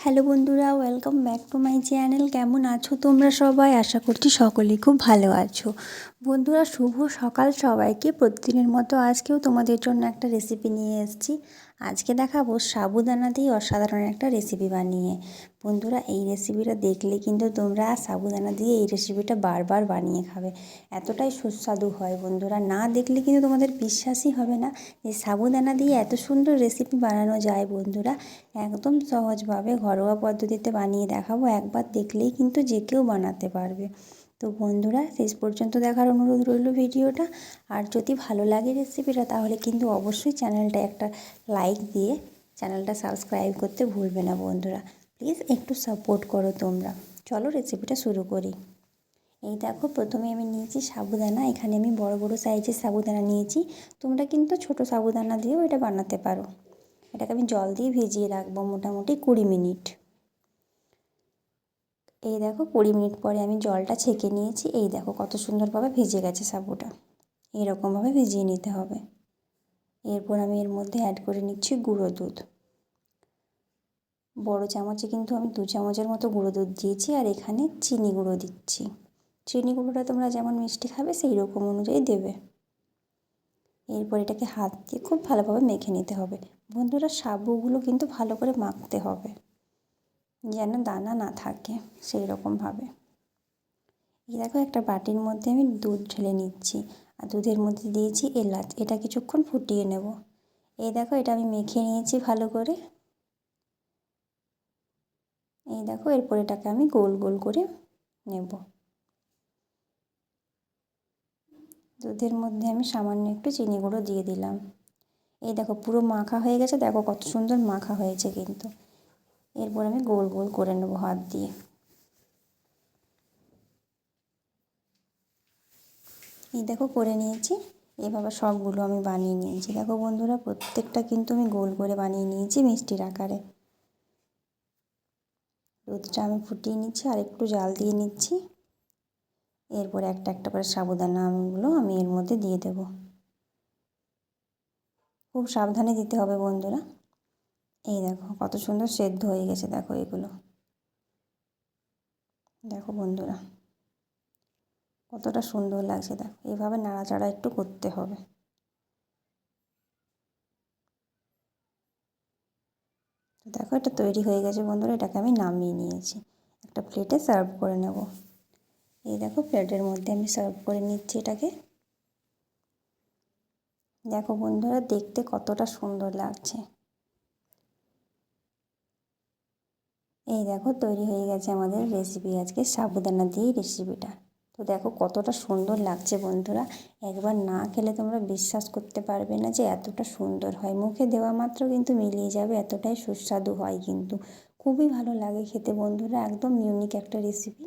Hello বন্ধুরা welcome back to my channel কেমন আছো তোমরা সবাই? আশা করছি সকলেই খুব ভালো আছো। বন্ধুরা, শুভ সকাল সবাইকে। প্রতিদিনের মতো আজকেও তোমাদের জন্য একটা রেসিপি নিয়ে এসেছি। আজকে দেখাবো সাবুদানা দিয়ে অসাধারণ একটা রেসিপি বানিয়ে। বন্ধুরা, এই রেসিপিটা দেখলে কিন্তু তোমরা সাবুদানা দিয়ে এই রেসিপিটা বারবার বানিয়ে খাবে। এতটাই সুস্বাদু হয় বন্ধুরা। না দেখলে কিন্তু তোমাদের বিশ্বাসই হবে না যে সাবুদানা দিয়ে এত সুন্দর রেসিপি বানানো যায় বন্ধুরা। একদম সহজভাবে ঘরোয়া পদ্ধতিতে বানিয়ে দেখাবো। একবার দেখলেই কিন্তু যে কেউ বানাতে পারবে। তো বন্ধুরা, শেষ পর্যন্ত দেখার অনুরোধ রইল ভিডিওটা। আর যদি ভালো লাগে রেসিপিটা, তাহলে কিন্তু অবশ্যই চ্যানেলটা একটা লাইক দিয়ে চ্যানেলটা সাবস্ক্রাইব করতে ভুলবে না বন্ধুরা। প্লিজ একটু সাপোর্ট করো তোমরা। চলো রেসিপিটা শুরু করি। এই দেখো, প্রথমে আমি নিয়েছি সাবুদানা। এখানে আমি বড় বড় সাইজের সাবুদানা নিয়েছি। তোমরা কিন্তু ছোট সাবুদানা দিয়েও এটা বানাতে পারো। এটাকে আমি জল দিয়ে ভিজিয়ে রাখব মোটামুটি কুড়ি মিনিট। এই দেখো কুড়ি মিনিট পরে আমি জলটা ছেঁকে নিয়েছি। এই দেখো কত সুন্দরভাবে ভিজে গেছে সাবুটা। এরকমভাবে ভিজিয়ে নিতে হবে। এরপর আমি এর মধ্যে অ্যাড করে নিচ্ছি গুঁড়ো দুধ। বড় চামচে কিন্তু আমি দু চামচের মতো গুঁড়ো দুধ দিয়েছি আর এখানে চিনি গুঁড়ো দিচ্ছি। চিনি গুঁড়োটা তোমরা যেমন মিষ্টি খাবে সেই রকম অনুযায়ী দেবে। এরপর এটাকে হাত দিয়ে খুব ভালোভাবে মেখে নিতে হবে। বন্ধুরা, সাবুগুলো কিন্তু ভালো করে মাখতে হবে। যেন দানা না থাকে সেই রকমভাবে এই দেখো একটা বাটির মধ্যে আমি দুধ ঢেলে নিচ্ছি আর দুধের মধ্যে দিয়েছি এলাচ। এটা কিছুক্ষণ ফুটিয়ে নেব। এই দেখো এটা আমি মেখে নিয়েছি ভালো করে। এই দেখো এরপর এটাকে আমি গোল গোল করে নেব। দুধের মধ্যে আমি সামান্য একটু চিনি গুঁড়ো দিয়ে দিলাম। এই দেখো পুরো মাখা হয়ে গেছে। দেখো কত সুন্দর মাখা হয়েছে কিন্তু। এরপর আমি গোল গোল করে নেব হাত দিয়ে। এই দেখো করে নিয়েছি, এভাবে সবগুলো আমি বানিয়ে নিয়েছি। দেখো বন্ধুরা, প্রত্যেকটা কিন্তু আমি গোল করে বানিয়ে নিয়েছি মিষ্টির আকারে। দুধটা আমি ফুটিয়ে নিচ্ছি, আর একটু জাল দিয়ে নিচ্ছি। এরপর একটা একটা করে সাবুদানা আমগুলো আমি এর মধ্যে দিয়ে দেব। খুব সাবধানে দিতে হবে বন্ধুরা। এই দেখো, কত সুন্দর সেদ্ধ হয়ে গেছে দেখো এগুলো। দেখো বন্ধুরা, কতটা সুন্দর লাগছে দেখো। এইভাবে নাড়াচাড়া একটু করতে হবে। দেখো এটা তৈরি হয়ে গেছে বন্ধুরা, এটাকে আমি নামিয়ে নিয়েছি। একটা প্লেটে সার্ভ করে নেব। এই দেখো প্লেটের মধ্যে আমি সার্ভ করে নিচ্ছি এটাকে। দেখো বন্ধুরা, দেখতে কতটা সুন্দর লাগছে। এই দেখো, তৈরি হয়ে গেছে আমাদের রেসিপি আজকে। সাবুদানা দিয়েই রেসিপিটা তো দেখো, কতটা সুন্দর লাগছে বন্ধুরা। একবার না খেলে তোমরা বিশ্বাস করতে পারবে না যে এতটা সুন্দর হয়। মুখে দেওয়া মাত্র কিন্তু মিলিয়ে যাবে, এতটাই সুস্বাদু হয় কিন্তু। খুবই ভালো লাগে খেতে বন্ধুরা, একদম ইউনিক একটা রেসিপি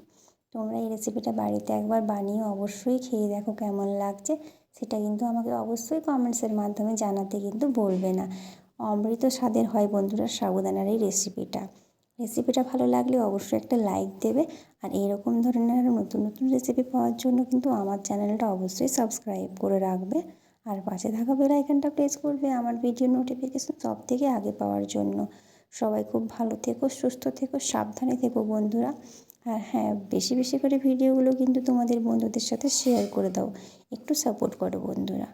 তোমরা এই রেসিপিটা বাড়িতে একবার বানিয়ে অবশ্যই খেয়ে দেখো কেমন লাগছে। সেটা কিন্তু আমাকে অবশ্যই কমেন্টসের মাধ্যমে জানাতে কিন্তু বলবে না। অমৃত স্বাদের হয় বন্ধুরা সাবুদানার এই রেসিপিটা রেসিপিটা ভালো লাগলে অবশ্যই একটা লাইক দেবে। আর এরকম ধরনের নতুন নতুন রেসিপি পাওয়ার জন্য কিন্তু আমার চ্যানেলটা অবশ্যই সাবস্ক্রাইব করে রাখবে। আর পাশে থাকা বেল আইকনটা প্রেস করবে আমার ভিডিও নোটিফিকেশান সব থেকে আগে পাওয়ার জন্য। সবাই খুব ভালো থেকো, সুস্থ থেকো, সাবধানে থেকো বন্ধুরা। আর হ্যাঁ বেশি বেশি করে ভিডিওগুলো কিন্তু তোমাদের বন্ধুদের সাথে শেয়ার করে দাও। একটু সাপোর্ট করো বন্ধুরা।